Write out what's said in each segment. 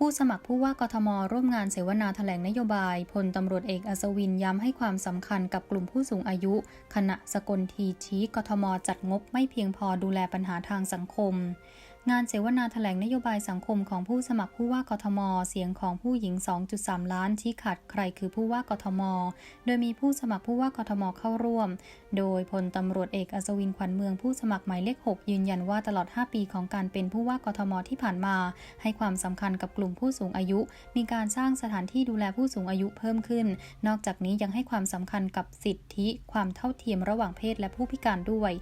ผู้สมัครผู้ว่ากทม ร่วมงานเสวนาแถลงนโยบาย พลตำรวจเอกอัศวินย้ำให้ความสำคัญกับกลุ่มผู้สูงอายุ ขณะสกลทีชี้กทม จัดงบไม่เพียงพอดูแลปัญหาทางสังคม งานเสวนาแถลงนโยบายสังคมของผู้สมัครผู้ว่ากทม เสียงของผู้หญิง 2.3 ล้านชี้ขาดใครคือผู้ว่ากทม โดยมีผู้สมัครผู้ว่ากทมเข้าร่วม โดยพลตำรวจเอกอัศวินขวัญเมืองผู้สมัครหมายเลข 6 ยืนยันว่าตลอด 5 ปีของการเป็นผู้ว่ากทมที่ผ่านมา ให้ความสำคัญกับกลุ่มผู้สูงอายุ มีการสร้างสถานที่ดูแลผู้สูงอายุเพิ่มขึ้น นอกจากนี้ยังให้ความสำคัญกับสิทธิ ความเท่าเทียมระหว่างเพศและผู้พิการด้วย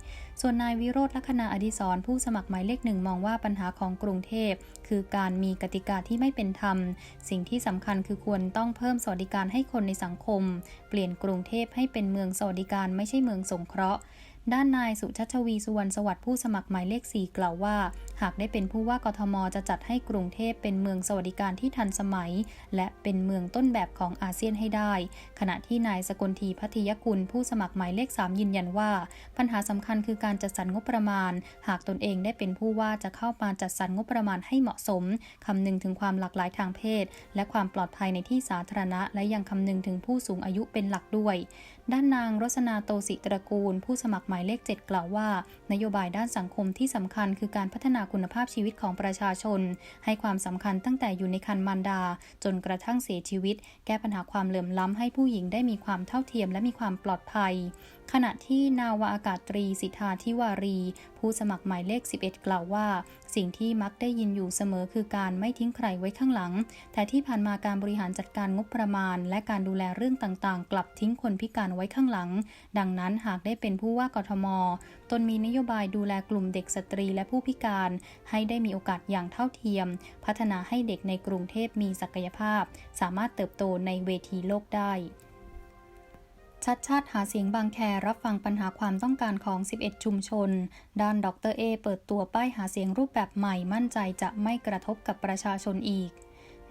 ส่วนนายวิโรธลัคนาอดิศรผู้สมัครหมายเลขหนึ่งมองว่าปัญหาของกรุงเทพ คือการมีกติกาที่ไม่เป็นธรรม สิ่งที่สำคัญคือควรต้องเพิ่มสวัสดิการให้คนในสังคม เปลี่ยนกรุงเทพให้เป็นเมืองสวัสดิการไม่ใช่เมืองสงเคราะห์ ด้านนายสุชัชวีสุวรรณสวัสดิ์ผู้สมัครหมายเลข 4 กล่าวว่า หากได้เป็นผู้ว่ากทมจะจัดให้กรุงเทพเป็นเมืองสวัสดิการที่ทันสมัย และเป็นเมืองต้นแบบของอาเซียนให้ได้ ขณะที่นายสกลทีพัทยกุลผู้สมัครหมายเลข 3 ยืนยันว่า ปัญหาสำคัญคือการจัดสรรงบประมาณ หากตนเองได้เป็นผู้ว่าจะเข้ามาจัดสรรงบประมาณให้เหมาะสมคำนึงถึงความหลากหลายทางเพศ และความปลอดภัยในที่สาธารณะ และยังคำนึงถึงผู้สูงอายุเป็นหลักด้วย ด้านนางรสนาโตสิตระกูล ผู้สมัครมายเลข 7 กล่าวว่า นโยบายด้านสังคมที่สำคัญคือการพัฒนาคุณภาพชีวิตของประชาชน ให้ความสำคัญตั้งแต่อยู่ในคันมารดา จนกระทั่งเสียชีวิต แก้ปัญหาความเหลื่อมล้ำให้ผู้หญิงได้มีความเท่าเทียมและมีความปลอดภัย ขณะที่นาวาอากาศตรีสิทธาธิวารี ผู้สมัครหมายเลข 11 กล่าวว่า สิ่งที่มักได้ยินอยู่เสมอคือการไม่ทิ้งใครไว้ข้างหลัง แต่ที่ผ่านมาการบริหารจัดการงบประมาณ และการดูแลเรื่องต่างๆ กลับทิ้งคนพิการไว้ข้างหลัง ดังนั้นหากได้เป็นผู้ว่ากทม ตนมีนโยบายดูแลกลุ่มเด็กสตรีและผู้พิการ ให้ได้มีโอกาสอย่างเท่าเทียม พัฒนาให้เด็กในกรุงเทพมีศักยภาพ สามารถเติบโตในเวทีโลกได้ ชัดชาติหาเสียงบางแครับฟังปัญหาความต้องการของ 11 ชุมชน ด้านดรเอ เปิดตัวป้ายหาเสียงรูปแบบใหม่มั่นใจจะไม่กระทบกับประชาชนอีก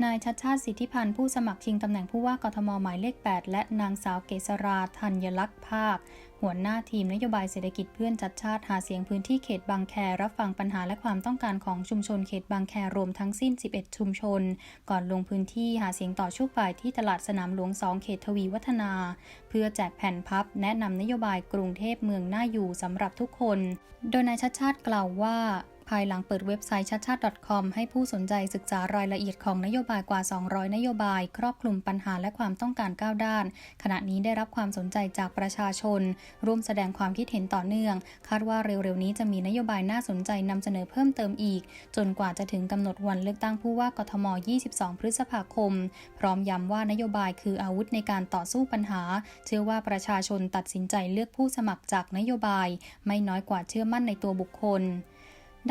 นายชัดชาติสิทธิพันธ์ผู้สมัครชิงตำแหน่งผู้ว่ากทมหมายเลข 8 และนางสาวเกษราธัญลักษณ์ภาค หัวหน้าทีมนโยบายเศรษฐกิจเพื่อนชัดชาติหาเสียงพื้นที่เขตบางแค รับฟังปัญหาและความต้องการของชุมชนเขตบางแครวมทั้งสิ้น 11 ชุมชน ก่อนลงพื้นที่หาเสียงต่อช่วงบ่ายที่ตลาดสนามหลวง 2 เขตทวีวัฒนา เพื่อแจกแผ่นพับ แนะนำนโยบายกรุงเทพเมืองน่าอยู่สำหรับทุกคน โดยนายชัดชาติกล่าวว่า ภายหลังเปิดเว็บไซต์ชัดชาติ .com ให้ผู้สนใจศึกษารายละเอียดของนโยบายกว่า 200 นโยบาย ครอบคลุมปัญหาและความต้องการ 9 ด้าน ขณะนี้ได้รับความสนใจจากประชาชน ร่วมแสดงความคิดเห็นต่อเนื่อง คาดว่าเร็วๆนี้จะมีนโยบายน่าสนใจนำเสนอเพิ่มเติมอีก จนกว่าจะถึงกำหนดวันเลือกตั้งผู้ว่ากทม 22 พฤษภาคม พร้อมย้ำว่านโยบายคืออาวุธในการต่อสู้ปัญหา เชื่อว่าประชาชนตัดสินใจเลือกผู้สมัครจากนโยบาย ไม่น้อยกว่าเชื่อมั่นในตัวบุคคล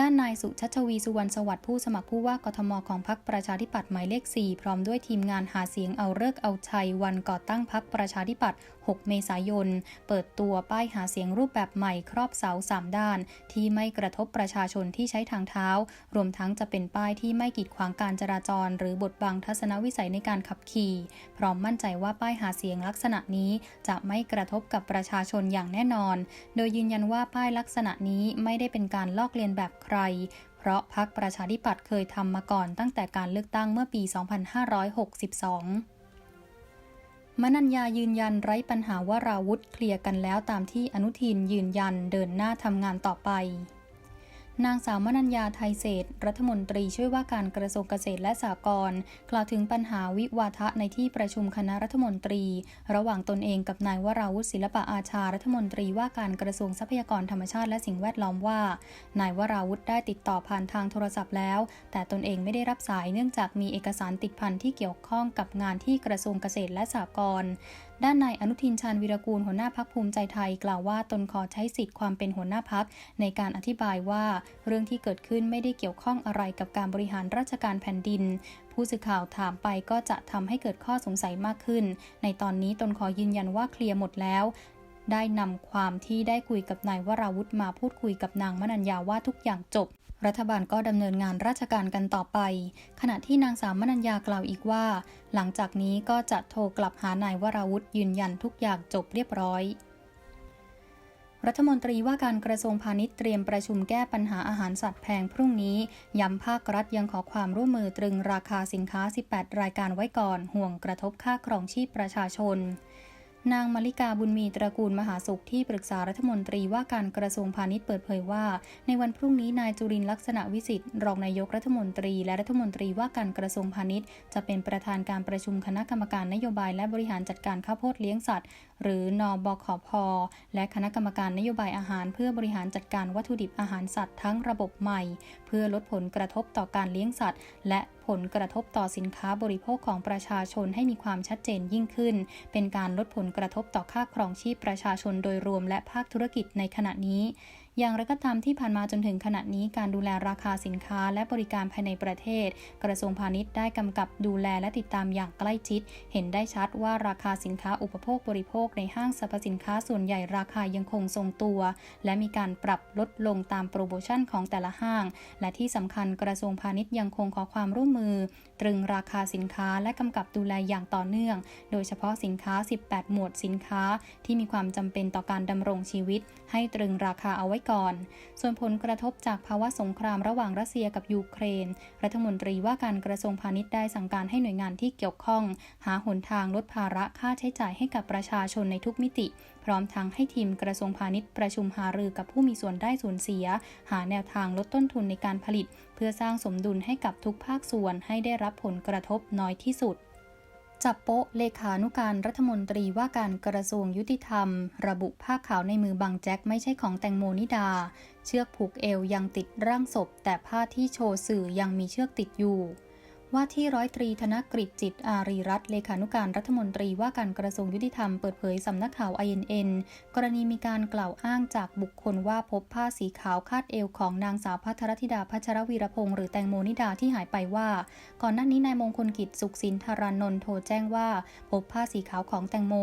ด้านนายสุชัชวีสุวรรณสวัสดิ์ผู้สมัครผู้ว่ากทมของพรรคประชาธิปัตย์หมายเลข 4 พร้อมด้วยทีมงานหาเสียงเอาเลิกเอาชัยวันก่อตั้งพรรคประชาธิปัตย์ 6 เมษายน เปิดตัวป้ายหาเสียงรูปแบบใหม่ครอบเสา 3 ด้าน ที่ไม่กระทบประชาชนที่ใช้ทางเท้า รวมทั้งจะเป็นป้ายที่ไม่กีดขวางการจราจร หรือบดบังทัศนวิสัยในการขับขี่ พร้อมมั่นใจว่าป้ายหาเสียงลักษณะนี้ จะไม่กระทบกับประชาชนอย่างแน่นอน โดยยืนยันว่าป้ายลักษณะนี้ไม่ได้เป็นการลอกเลียนแบบใคร เพราะพรรคประชาธิปัตย์เคยทำมาก่อนตั้งแต่การเลือกตั้งเมื่อปี 2562มนัญญายืนยันไร้ปัญหาว่าราวุธเคลียร์กันแล้วตามที่อนุทินยืนยันเดินหน้าทำงานต่อไป นางสาวมนัญญาไทยเศรษฐรัฐมนตรีช่วยว่าการกระทรวงเกษตรและสหกรณ์กล่าวถึงปัญหาวิวาทะในที่ประชุมคณะรัฐมนตรี ระหว่างตนเองกับนายวราวุฒิศิลปะอาชารัฐมนตรีว่าการกระทรวงทรัพยากรธรรมชาติและสิ่งแวดล้อมว่า นายวราวุฒิได้ติดต่อผ่านทางโทรศัพท์แล้ว แต่ตนเองไม่ได้รับสายเนื่องจากมีเอกสารติดพันที่เกี่ยวข้องกับงานที่กระทรวงเกษตรและสหกรณ์ ด้านนายอนุทินชาญวิรากูลหัวหน้าพักภูมิใจไทย กล่าวว่าตนขอใช้สิทธิ์ความเป็นหัวหน้าพักในการอธิบายว่า เรื่องที่เกิดขึ้นไม่ได้เกี่ยวข้องอะไรกับการบริหารราชการแผ่นดิน ผู้สื่อข่าวถามไปก็จะทำให้เกิดข้อสงสัยมากขึ้น ในตอนนี้ตนขอยืนยันว่าเคลียร์หมดแล้วได้นำความที่ได้คุยกับนายวราวุธมาพูดคุยกับนางมนัญญาว่าทุกอย่างจบ รัฐบาลก็ดำเนินงานราชการกันต่อไป ขณะที่นางสาวมนัญญากล่าวอีกว่า หลังจากนี้ก็จะโทรกลับหานายวราวุธยืนยันทุกอย่างจบเรียบร้อยรัฐมนตรีว่าการกระทรวงพาณิชย์เตรียมประชุมแก้ปัญหาอาหารสัตว์แพงพรุ่งนี้ ย้ำภาครัฐยังขอความร่วมมือตรึงราคาสินค้า 18 รายการไว้ก่อน ห่วงกระทบค่าครองชีพประชาชน นางมาริกาบุญมีตระกูลมหาสุขที่ปรึกษารัฐมนตรีว่าการกระทรวงพาณิชย์เปิดเผยว่า ในวันพรุ่งนี้นายจุรินลักษณะวิสิทธิ์รองนายกรัฐมนตรีและรัฐมนตรีว่าการกระทรวงพาณิชย์ จะเป็นประธานการประชุมคณะกรรมการนโยบายและบริหารจัดการข้าวโพดเลี้ยงสัตว์ หรือนอบขพและคณะกรรมการนโยบายอาหาร เพื่อบริหารจัดการวัตถุดิบอาหารสัตว์ทั้งระบบใหม่ เพื่อลดผลกระทบต่อการเลี้ยงสัตว์ และผลกระทบต่อสินค้าบริโภคของประชาชนให้มีความชัดเจนยิ่งขึ้น เป็นการลดผลกระทบต่อค่าครองชีพประชาชนโดยรวมและภาคธุรกิจในขณะนี้ อย่างไรก็ตามที่ผ่านมาจนถึงขณะนี้การดูแลราคาสินค้าและบริการภายในประเทศ กระทรวงพาณิชย์ได้กำกับดูแลและติดตามอย่างใกล้ชิด เห็นได้ชัดว่าราคาสินค้าอุปโภคบริโภคในห้างสรรพสินค้าส่วนใหญ่ราคายังคงทรงตัว และมีการปรับลดลงตามโปรโมชั่นของแต่ละห้าง และที่สำคัญกระทรวงพาณิชย์ยังคงขอความร่วมมือ ตรึงราคาสินค้าและกำกับดูแลอย่างต่อเนื่อง โดยเฉพาะสินค้า 18 หมวดสินค้า ที่มีความจำเป็นต่อการดำรงชีวิต ให้ตรึงราคาเอาไว้ก่อน ส่วนผลกระทบจากภาวะสงครามระหว่างรัสเซียกับยูเครน รัฐมนตรีว่าการกระทรวงพาณิชย์ได้สั่งการให้หน่วยงานที่เกี่ยวข้อง หาหนทางลดภาระค่าใช้จ่ายให้กับประชาชนในทุกมิติ พร้อมทั้งให้ทีมกระทรวงพาณิชย์ประชุมหารือกับผู้มีส่วนได้ส่วนเสีย หาแนวทางลดต้นทุนในการผลิต เพื่อสร้างสมดุลให้กับทุกภาคส่วนให้ได้รับผลกระทบน้อยที่สุด จับโปะเลขานุการรัฐมนตรีว่าการกระทรวงยุติธรรม ระบุผ้าขาวในมือบังแจ็คไม่ใช่ของแตงโมนิดา เชือกผูกเอวยังติดร่างศพ แต่ผ้าที่โชว์สื่อยังมีเชือกติดอยู่ ว่าที่ร้อยตรีธนกฤษจิตอารีรัตนเลขานุการรัฐมนตรีว่าการกระทรวงยุติธรรมเปิดเผยสำนักข่าว INN กรณีมีการกล่าวอ้างจากบุคคลว่าพบผ้าสีขาวคาดเอวของนางสาวพัทรธิดาพัชรวีรพงษ์หรือแตงโมนิดาที่หายไปว่า ก่อนหน้านี้นายมงคลกิจสุขสินธารานนท์โทรแจ้งว่า พบผ้าสีขาวของแตงโม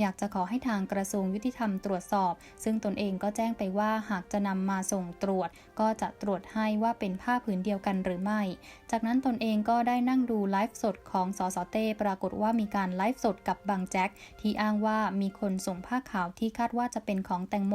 อยากจะขอให้ทางกระทรวงยุติธรรมตรวจสอบ ซึ่งตนเองก็แจ้งไปว่าหากจะนำมาส่งตรวจ ก็จะตรวจให้ว่าเป็นผ้าผืนเดียวกันหรือไม่ จากนั้นตนเองก็ได้ได้นั่งดูไลฟ์สดของสสเต้ปรากฏว่ามีการไลฟ์สดกับบางแจ็คที่อ้างว่ามีคนส่งผ้าขาวที่คาดว่าจะเป็นของแตงโม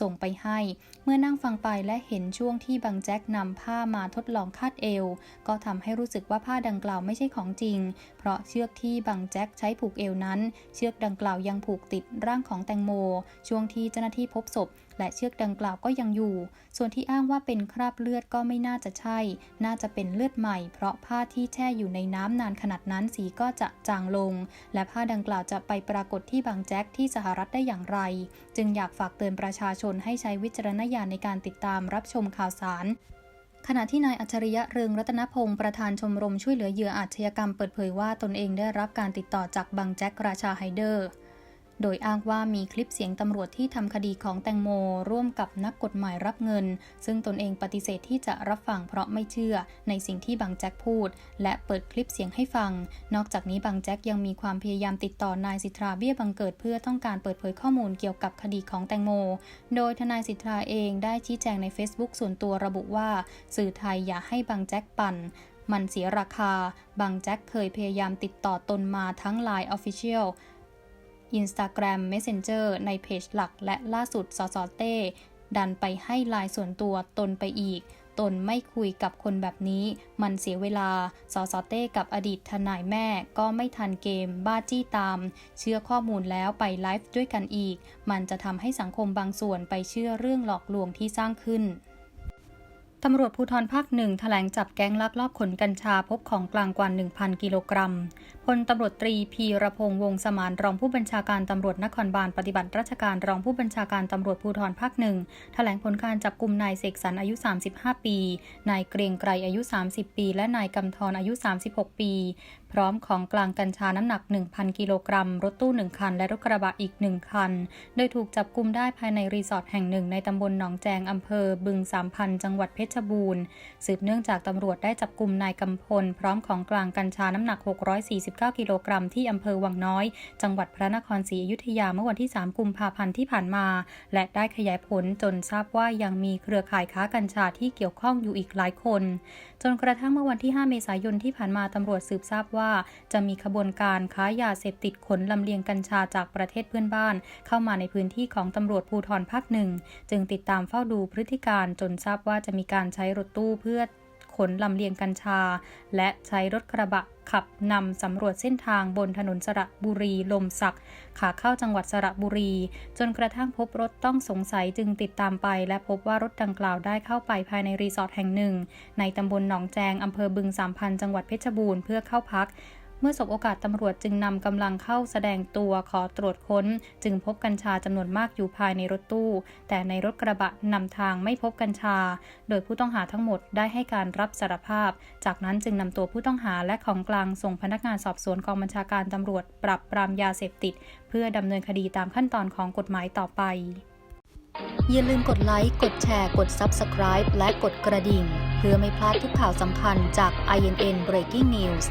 ส่งไปให้ เมื่อนั่งฟังไปและเห็นช่วงที่บางแจ็คนำผ้ามาทดลองคาดเอว ก็ทำให้รู้สึกว่าผ้าดังกล่าวไม่ใช่ของจริง เพราะเชือกที่บางแจ็คใช้ผูกเอวนั้น เชือกดังกล่าวยังผูกติดร่างของแตงโม ช่วงที่เจ้าหน้าที่พบศพและเชือกดังกล่าวก็ยังอยู่ ส่วนที่อ้างว่าเป็นคราบเลือดก็ไม่น่าจะใช่ น่าจะเป็นเลือดใหม่ เพราะผ้าที่แช่อยู่ในน้ำนานขนาดนั้นสีก็จะจางลง และผ้าดังกล่าวจะไปปรากฏที่บางแจ็คที่สหรัฐได้อย่างไร จึงอยากฝากเตือนประชาชนให้ใช้วิจารณญาณในการติดตามรับชมข่าวสารขณะที่นายอัจฉริยะเรืองรัตนพงศ์ประธานชมรมช่วยเหลือเหยื่ออาชญากรรมเปิดเผยว่าตนเองได้รับการติดต่อจากบางแจ็คราชาไฮเดอร์ โดยอ้างว่ามีคลิปเสียงตำรวจที่ทำคดีของแตงโม ร่วมกับนักกฎหมายรับเงิน ซึ่งตนเองปฏิเสธที่จะรับฟังเพราะไม่เชื่อในสิ่งที่บางแจ็คพูด และเปิดคลิปเสียงให้ฟัง นอกจากนี้บางแจ็คยังมีความพยายามติดต่อนายสิทธาเบี้ยบังเกิด เพื่อต้องการเปิดเผยข้อมูลเกี่ยวกับคดีของแตงโม โดยทนายสิทธาเองได้ชี้แจงใน Facebook ส่วนตัวระบุว่า สื่อไทยอย่าให้บางแจ็คปั่นมันเสียราคา บางแจ็คเคยพยายามติดต่อตนมาทั้ง Line Official Instagram Messenger ในเพจหลักและล่าสุดสสเต้ดันไปให้ไลน์ส่วนตัวตนไปอีก ตนไม่คุยกับคนแบบนี้ มันเสียเวลา สสเต้กับอดีตทนายแม่ก็ไม่ทันเกม บ้าจี้ตาม เชื่อข้อมูลแล้วไปไลฟ์ด้วยกันอีก มันจะทำให้สังคมบางส่วนไปเชื่อเรื่องหลอกลวงที่สร้างขึ้นตำรวจภูธรภาคหนึ่งแถลงจับแก๊งลักลอบขนกัญชาพบของกลางกว่า 1,000 กิโลกรัม พลตำรวจตรีพีรพงษ์วงศ์สมานรองผู้บัญชาการตำรวจนครบาลปฏิบัติราชการรองผู้บัญชาการตำรวจภูธรภาคหนึ่งแถลงผลการจับกลุ่มนายเสกสรรอายุ 35 ปี นายเกรียงไกรอายุ 30 ปี และนายกำธรอายุ 36 ปี พร้อมของกลางกัญชาน้ำหนัก 1,000 กิโลกรัม รถตู้ 1 คัน และรถกระบะอีก 1 คัน โดยถูกจับกลุ่มได้ภายในรีสอร์ทแห่งหนึ่งในตำบลหนองแจงอำเภอ บึงสามพันจังหวัดเพชรบูรณ์ สืบเนื่องจากตำรวจได้จับกลุ่มนายกำพล พร้อมของกลางกัญชาน้ำหนัก 646 39กิโลกรัมที่อำเภอวังน้อย จังหวัดพระนครศรีอยุธยาเมื่อวันที่ 3 กุมภาพันธ์ที่ผ่านมา และได้ขยายผลจนทราบว่ายังมีเครือข่ายค้ากัญชาที่เกี่ยวข้องอยู่อีกหลายคน จนกระทั่งเมื่อวันที่ 5 เมษายนที่ผ่านมาตำรวจสืบทราบว่า จะมีขบวนการค้ายาเสพติดขนลำเลียงกัญชาจากประเทศเพื่อนบ้าน เข้ามาในพื้นที่ของตำรวจภูธรภาคหนึ่งจึงติดตามเฝ้าดูพฤติการจนทราบว่าจะมีการใช้รถตู้เพื่อ ขนลำเลียงกัญชา และใช้รถกระบะขับนำสำรวจเส้นทางบนถนนสระบุรีลมสัก ขาเข้าจังหวัดสระบุรี จนกระทั่งพบรถต้องสงสัยจึงติดตามไป และพบว่ารถดังกล่าวได้เข้าไปภายในรีสอร์ทแห่งหนึ่ง ในตำบลหนองแจงอำเภอบึงสามพันจังหวัดเพชรบูรณ์เพื่อเข้าพัก มื่อสบโอกาสตำรวจจึงนำกำลังเข้าแสดงตัวขอตรวจค้น จึงพบกัญชาจำนวนมากอยู่ภายในรถตู้ แต่ในรถกระบะนำทางไม่พบกัญชา โดยผู้ต้องหาทั้งหมดได้ให้การรับสารภาพ จากนั้นจึงนำตัวผู้ต้องหาและของกลางส่งพนักงานสอบสวนกองบัญชาการตำรวจ ปรับปรามยาเสพติด เพื่อดำเนินคดีตามขั้นตอนของกฎหมายต่อไป อย่าลืมกดไลค์ กดแชร์ กด Subscribe และกดกระดิ่ง เพื่อไม่พลาดทุกข่าวสำคัญจาก INN Breaking News